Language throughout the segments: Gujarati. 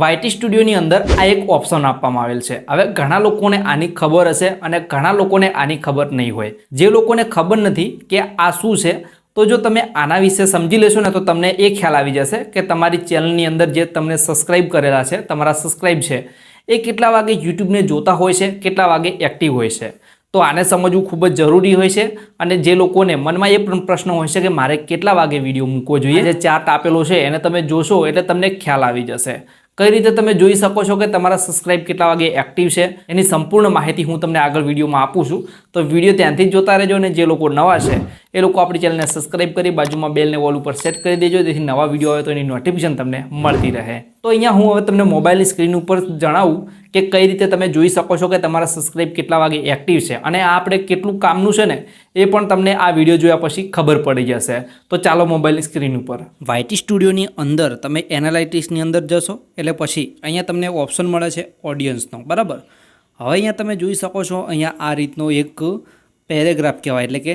વાયટી સ્ટુડિયોની અંદર આ એક ઓપ્શન આપવામાં આવેલ છે. હવે ઘણા લોકોને આની ખબર હશે અને ઘણા લોકોને આની ખબર નહીં હોય. જે લોકોને ખબર નથી કે આ શું છે, તો જો તમે આના વિશે સમજી લેશો ને તો તમને એ ખ્યાલ આવી જશે કે તમારી ચેનલની અંદર જે તમને સબસ્ક્રાઇબ કરેલા છે, તમારા સબસ્ક્રાઇબ છે, એ કેટલા વાગે યુટ્યુબને જોતા હોય છે, કેટલા વાગે એક્ટિવ હોય છે. તો આને સમજવું ખૂબ જ જરૂરી હોય છે અને જે લોકોને મનમાં એ પણ પ્રશ્ન હોય છે કે મારે કેટલા વાગે વીડિયો મૂકવો જોઈએ? જે ચાર્ટ આપેલો છે એને તમે જોશો એટલે તમને ખ્યાલ આવી જશે. કઈ રીતે તમે જોઈ શકો છો કે તમારા સબસ્ક્રાઇબ કેટલા વાગે એક્ટિવ છે, એની સંપૂર્ણ માહિતી હું તમને આગળ વિડીયોમાં આપું છું. તો વીડિયો ત્યાંથી જ જોતા રહેજો અને જે લોકો નવા છે એ લોકો આપણી ચેનલને સબસ્ક્રાઇબ કરી બાજુમાં બેલને વોલ ઉપર સેટ કરી દેજો, જેથી નવા વીડિયો આવે તો એની નોટિફિકેશન તમને મળતી રહે. તો અહીંયા હું હવે તમને મોબાઈલની સ્ક્રીન ઉપર જણાવું કે કઈ રીતે તમે જોઈ શકો છો કે તમારા સબસ્ક્રાઇબ કેટલા વાગે એક્ટિવ છે. અને આ આપણે કેટલું કામનું છે ને, એ પણ તમને આ વીડિયો જોયા પછી ખબર પડી જશે. તો ચાલો મોબાઈલની સ્ક્રીન ઉપર. વાયટી સ્ટુડિયોની અંદર તમે એનાલાઇટિક્સની અંદર જશો, એટલે પછી અહીંયા તમને ઓપ્શન મળે છે ઓડિયન્સનો બરાબર? હવે અહીંયા તમે જોઈ શકો છો, અહીંયા આ રીતનો એક પેરેગ્રાફ કહેવાય, એટલે કે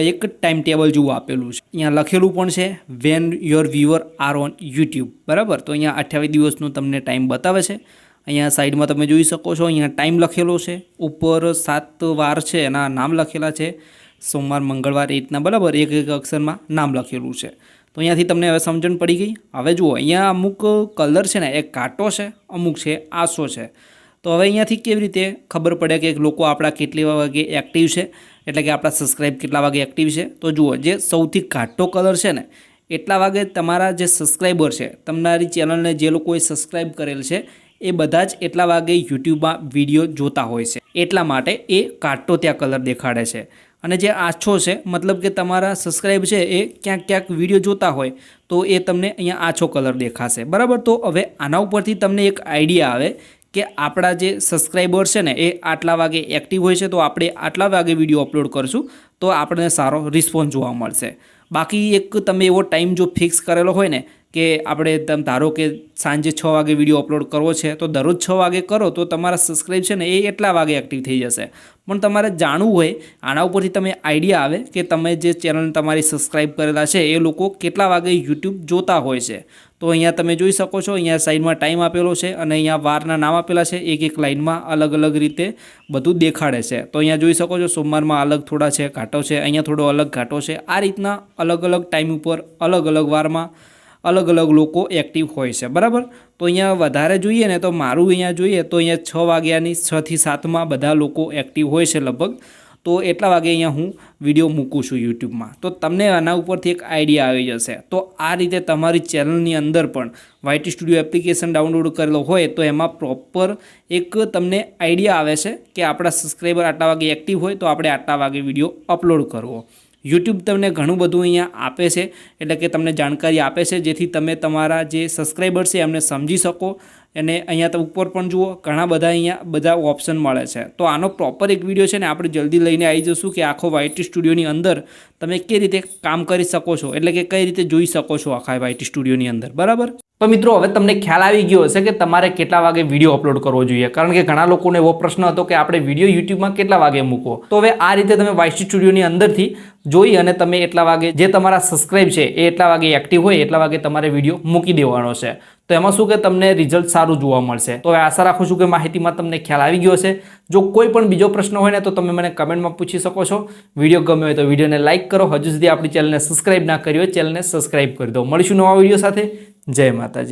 એક ટાઈમ ટેબલ જેવું આપેલું છે. અહીંયા લખેલું પણ છે when your viewer are on YouTube બરાબર? તો અહીંયા અઠ્યાવીસ દિવસનું તમને ટાઈમ બતાવે છે. અહીંયા સાઈડમાં તમે જોઈ શકો છો, અહીંયા ટાઈમ લખેલો છે. ઉપર સાત વાર છે, એના નામ લખેલા છે. સોમવાર, મંગળવાર એ રીતના, બરાબર? એક એક અક્ષરમાં નામ લખેલું છે. તો અહીંયાથી તમને હવે સમજણ પડી ગઈ. હવે જુઓ, અહીંયા અમુક કલર છે ને એ કાંટો છે, અમુક છે, આસો છે. તો હવે અહીંયાથી કેવી રીતે ખબર પડે કે લોકો આપણા કેટલી વાગે એક્ટિવ છે? એટલે કે આપણા સબસ્ક્રાઇબ કેટલા વાગે એક્ટિવ છે? તો જુઓ, જે સૌથી ઘાટો કલર છે ને, એટલા વાગે તમારા જે સબસ્ક્રાઈબર છે, તમારી ચેનલને જે લોકોએ સબસ્ક્રાઈબ કરેલ છે, એ બધા જ એટલા વાગે યુટ્યુબમાં વીડિયો જોતા હોય છે. એટલા માટે એ કાટો ત્યાં કલર દેખાડે છે. અને જે આછો છે, મતલબ કે તમારા સબસ્ક્રાઈબ છે, એ ક્યાંક ક્યાંક વીડિયો જોતા હોય, તો એ તમને અહીંયા આછો કલર દેખાશે. બરાબર? તો હવે આના ઉપરથી તમને એક આઈડિયા આવે કે આપણા જે સબસ્ક્રાઈબર છે ને એ આટલા વાગે એક્ટિવ હોય છે, તો આપણે આટલા વાગે વીડિયો અપલોડ કરશું, તો આપણને સારો રિસ્પોન્સ જોવા મળશે. બાકી એક તમે એવો ટાઈમ જો ફિક્સ કરેલો હોય ને કે આપણે તમ ધારો કે સાંજે છ વાગે વીડિયો અપલોડ કરવો છે, તો દરરોજ છ વાગે કરો, તો તમારા સબસ્ક્રાઈબ છે ને એ એટલા વાગે એક્ટિવ થઈ જશે. પણ તમારે જાણવું હોય, આના ઉપરથી તમે આઈડિયા આવે કે તમે જે ચેનલ તમારી સબસ્ક્રાઈબ કરેલા છે, એ લોકો કેટલા વાગે યુટ્યુબ જોતા હોય છે. તો અહીંયા તમે જોઈ શકો છો, અહીંયા સાઈડમાં ટાઈમ આપેલો છે અને અહીંયા વારના નામ આપેલા છે, એક એક લાઇનમાં અલગ અલગ રીતે બધું દેખાડે છે. તો અહીંયા જોઈ શકો છો, સોમવારમાં અલગ થોડા છે, ઘાટો છે, અહીંયા થોડો અલગ ઘાટો છે. આ રીતના અલગ અલગ ટાઈમ ઉપર અલગ અલગ વારમાં અલગ અલગ લોકો એક્ટિવ હોય છે. બરાબર? તો અહીંયા વધારે જોઈએ ને તો મારું અહીંયા જોઈએ તો અહીંયા છ વાગ્યાની છથી સાતમાં બધા લોકો એક્ટિવ હોય છે લગભગ. તો એટલા વાગે અહીંયા હું વીડિયો મૂકું છું યુટ્યુબમાં. તો તમને આના ઉપરથી એક આઈડિયા આવી જશે. તો આ રીતે તમારી ચેનલની અંદર પણ વાયટી સ્ટુડિયો એપ્લિકેશન ડાઉનલોડ કરેલો હોય તો એમાં પ્રોપર એક તમને આઈડિયા આવે છે કે આપણા સબસ્ક્રાઈબર આટલા વાગે એક્ટિવ હોય તો આપણે આટલા વાગે વીડિયો અપલોડ કરવો. યુટ્યુબ તમને ઘણું બધું અહીંયા આપે છે. એટલે કે તમને જાણકારી આપે છે, જેથી તમે તમારા જે સબસ્ક્રાઈબર છે એમને સમજી શકો. અને અહીંયા તો ઉપર પણ જુઓ, ઘણા બધા અહીંયા બધા ઓપ્શન મળે છે. તો આનો પ્રોપર એક વીડિયો છે ને આપણે જલ્દી લઈને આવી જશું કે આખો વાયટી સ્ટુડિયોની અંદર તમે કઈ રીતે કામ કરી શકો છો. એટલે કે કઈ રીતે જોઈ શકો છો આખા વાયટી સ્ટુડિયોની અંદર. બરાબર? તો મિત્રો, હવે તમને ખ્યાલ આવી ગયો હશે કે તમારે કેટલા વાગે વીડિયો અપલોડ કરવો જોઈએ. કારણ કે ઘણા લોકોને એવો પ્રશ્ન હતો કે આપણે વીડિયો યુટ્યુબમાં કેટલા વાગે મૂકવો? તો હવે આ રીતે તમે વાયટી સ્ટુડિયોની અંદરથી જોઈ અને તમે એટલા વાગે જે તમારા સબસ્ક્રાઇબ છે એ એટલા વાગે એક્ટિવ હોય, એટલા વાગે તમારે વીડિયો મૂકી દેવાનો છે. તો એમાં શું કે તમને રિઝલ્ટ સારું જોવા મળશે. તો આશા રાખું છું કે માહિતીમાં તમને ખ્યાલ આવી ગયો છે જો કોઈ પણ બીજો પ્રશ્ન હોય ને, તો તમે મને કમેન્ટમાં પૂછી શકો છો. વીડિયો ગમે હોય તો વિડીયોને લાઇક કરો. હજુ સુધી આપણી ચેનલને સબસ્ક્રાઇબ ના કરી હોય ચેનલને સબસ્ક્રાઇબ કરી દો. મળીશું નવા વીડિયો સાથે. જય માતાજી.